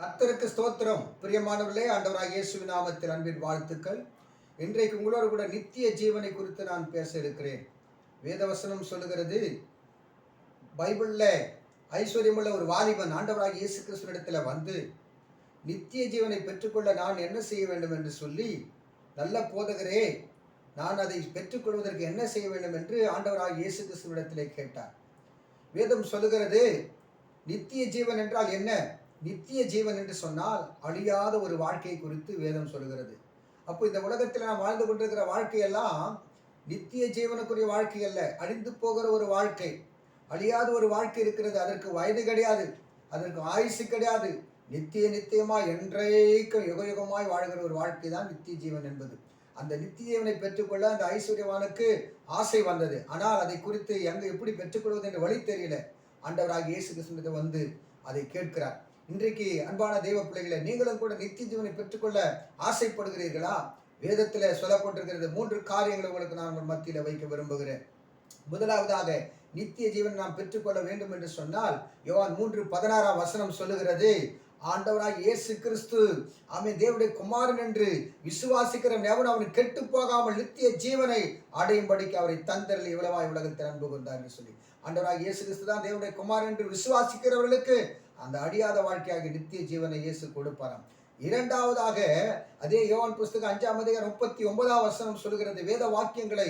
கத்தருக்கு ஸ்தோத்திரம். பிரியமானவர்களே ஆண்டவராக இயேசுவின் நாமத்தில் அன்பின் வாழ்த்துக்கள். இன்றைக்கு உங்களோடு கூட நித்திய ஜீவனை குறித்து நான் பேச இருக்கிறேன். வேதவசனம் சொல்லுகிறது பைபிளில் ஐஸ்வர்யமுள்ள ஒரு வாலிபன் ஆண்டவராக இயேசு கிறிஸ்துவனிடத்தில் வந்து நித்திய ஜீவனை பெற்றுக்கொள்ள நான் என்ன செய்ய வேண்டும் என்று சொல்லி நல்ல போதகரே நான் அதை பெற்றுக்கொள்வதற்கு என்ன செய்ய வேண்டும் என்று ஆண்டவராக இயேசு கிறிஸ்துவனிடத்தில் கேட்டார். வேதம் சொல்லுகிறது நித்திய ஜீவன் என்றால் என்ன? நித்திய ஜீவன் என்று சொன்னால் அழியாத ஒரு வாழ்க்கை குறித்து வேதம் சொல்கிறது. அப்போ இந்த உலகத்தில் நாம் வாழ்ந்து கொண்டிருக்கிற வாழ்க்கையெல்லாம் நித்திய ஜீவனுக்குரிய வாழ்க்கை அல்ல. அழிந்து போகிற ஒரு வாழ்க்கை. அழியாத ஒரு வாழ்க்கை இருக்கிறது. அதற்கு வயது கிடையாது. அதற்கு ஆயுசு கிடையாது. நித்திய நித்தியமாய் என்றைக்கும் யுக யுகமாய் வாழ்கிற ஒரு வாழ்க்கை தான் நித்திய ஜீவன் என்பது. அந்த நித்திய ஜீவனை பெற்றுக்கொள்ள அந்த ஐஸ்வர்யவானுக்கு ஆசை வந்தது. ஆனால் அதை குறித்து எங்கே எப்படி பெற்றுக்கொள்வது என்று வழி தெரியல. ஆண்டவராக இயேசு கிருஷ்ணத்தை வந்து அதை கேட்கிறார். இன்றைக்கு அன்பான தெய்வ பிள்ளைகளை நீங்களும் கூட நித்திய ஜீவனை பெற்றுக்கொள்ள ஆசைப்படுகிறீர்களா? வேதத்தில் சொல்லப்பட்டிருக்கிறது மூன்று காரியங்களை உங்களுக்கு நான் உங்கள் மத்தியில் வைக்க விரும்புகிறேன். முதலாவதாக நித்திய ஜீவன் நாம் பெற்றுக்கொள்ள வேண்டும் என்று சொன்னால் யோவான் மூன்று பதினாறாம் வசனம் சொல்லுகிறது ஆண்டவராய் இயேசு கிறிஸ்து அவன் தேவனுடைய குமாரன் என்று விசுவாசிக்கிற எவன் அவன் கெட்டு போகாமல் நித்திய ஜீவனை அடையும்படிக்கு அவரை தந்தரில் இவ்வளவாய் உலகத்தில் அன்பு கொண்டார் என்று சொல்லி ஆண்டவராய் இயேசு கிறிஸ்து தான் தேவனுடைய குமாரன் என்று விசுவாசிக்கிறவர்களுக்கு அந்த அடியாத வாழ்க்கையாக நித்திய ஜீவனை இயேசு கொடுப்பாராம். இரண்டாவதாக அதே யோவான் புஸ்தகம் அஞ்சாம் அதிகாரம் முப்பத்தி ஒன்பதாம் வசனம் சொல்கிறது வேத வாக்கியங்களை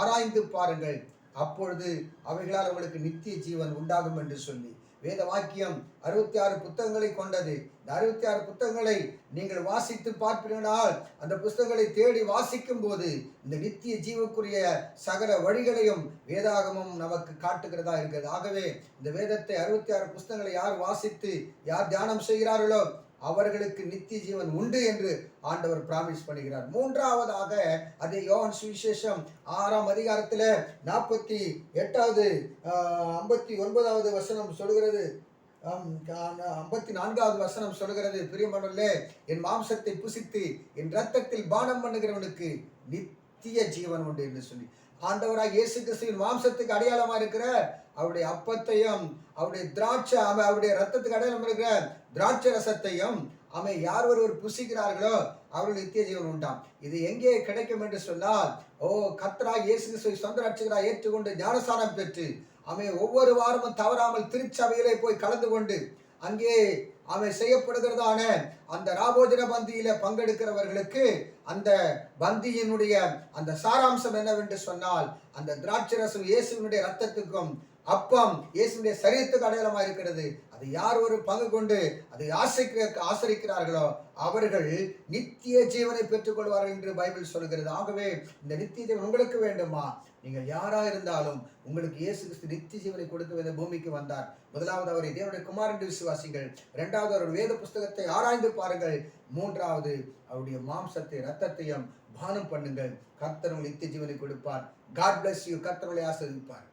ஆராய்ந்து பாருங்கள். அப்பொழுது அவைகளால் அவளுக்கு நித்திய ஜீவன் உண்டாகும் என்று சொல்லி. வேத வாக்கியம் அறுபத்தி ஆறு புத்தகங்களை கொண்டது. இந்த அறுபத்தி ஆறு புத்தகங்களை நீங்கள் வாசித்து பார்ப்பீர்களால் அந்த புத்தகங்களை தேடி வாசிக்கும் போது இந்த நித்திய ஜீவக்குரிய சகல வழிகளையும் வேதாகமம் நமக்கு காட்டுகிறதா இருக்கிறது. ஆகவே இந்த வேதத்தை அறுபத்தி ஆறு புஸ்தகங்களை யார் வாசித்து யார் தியானம் செய்கிறார்களோ அவர்களுக்கு நித்திய ஜீவன் உண்டு என்று ஆண்டவர் பிராமிஸ் பண்ணுகிறார். மூன்றாவதாக அது யோகன் சுவிசேஷம் ஆறாம் அதிகாரத்தில் நாற்பத்தி எட்டாவது ஐம்பத்தி ஒன்பதாவது வசனம் சொல்கிறது ஐம்பத்தி நான்காவது வசனம் சொல்கிறது பிரியமனல்ல என் மாம்சத்தை புசித்து என் ரத்தத்தில் பானம் பண்ணுகிறவனுக்கு நித்திய ஜீவன் உண்டு என்று சொல்லி. ஆண்டவராக இயேசு கிறிஸ்துவின் மாம்சத்துக்கு அடையாளமாக இருக்கிற அவருடைய அப்பத்தையும் அவருடைய திராட்சை அவன் அவருடைய ரத்தத்துக்கு அடையாளம் இருக்கிற திராட்சை ரசத்தையும் அவன் யார் ஒருவர் புசிக்கிறார்களோ அவர்கள் நித்திய ஜீவன் உண்டாம். இது எங்கே கிடைக்கும் என்று சொன்னால் ஓ கத்ரா இயேசு கிறிஸ்துவை சொந்த ரட்சகராக ஏற்றுக்கொண்டு ஞானசாரம் பெற்று அவன் ஒவ்வொரு வாரமும் தவறாமல் திருச்சபையிலே போய் கலந்து கொண்டு அங்கே அவன் செய்யப்படுகிறதான அந்த ராபோஜன பந்தியில பங்கெடுக்கிறவர்களுக்கு அந்த பந்தியினுடைய அந்த சாராம்சம் என்னவென்று சொன்னால் அந்த திராட்சரசம் இயேசுவினுடைய ரத்தத்துக்கும் அப்பம் இயேசுடைய சரீரத்துக்கு அடையாளமா இருக்கிறது. அது யார் ஒரு பங்கு கொண்டு அதை ஆசைக்க ஆசரிக்கிறார்களோ அவர்கள் நித்திய ஜீவனை பெற்றுக்கொள்வார்கள் என்று பைபிள் சொல்கிறது. ஆகவே இந்த நித்திய ஜீவன் உங்களுக்கு வேண்டுமா? நீங்கள் யாரா இருந்தாலும் உங்களுக்கு இயேசு கிறிஸ்து நித்திய ஜீவனை கொடுக்க வேண்டிய பூமிக்கு வந்தார். முதலாவது அவரை தேவனுடைய குமார் என்று விசுவாசிங்கள் இரண்டாவது அவருடைய வேத புஸ்தகத்தை ஆராய்ந்து பாருங்கள். மூன்றாவது அவருடைய மாம்சத்தை ரத்தத்தையும் பானம் பண்ணுங்கள். கர்த்தர் நித்திய ஜீவனை கொடுப்பார். காட் பிளஸ் யூ கர்த்தர்களை ஆசிரிப்பார்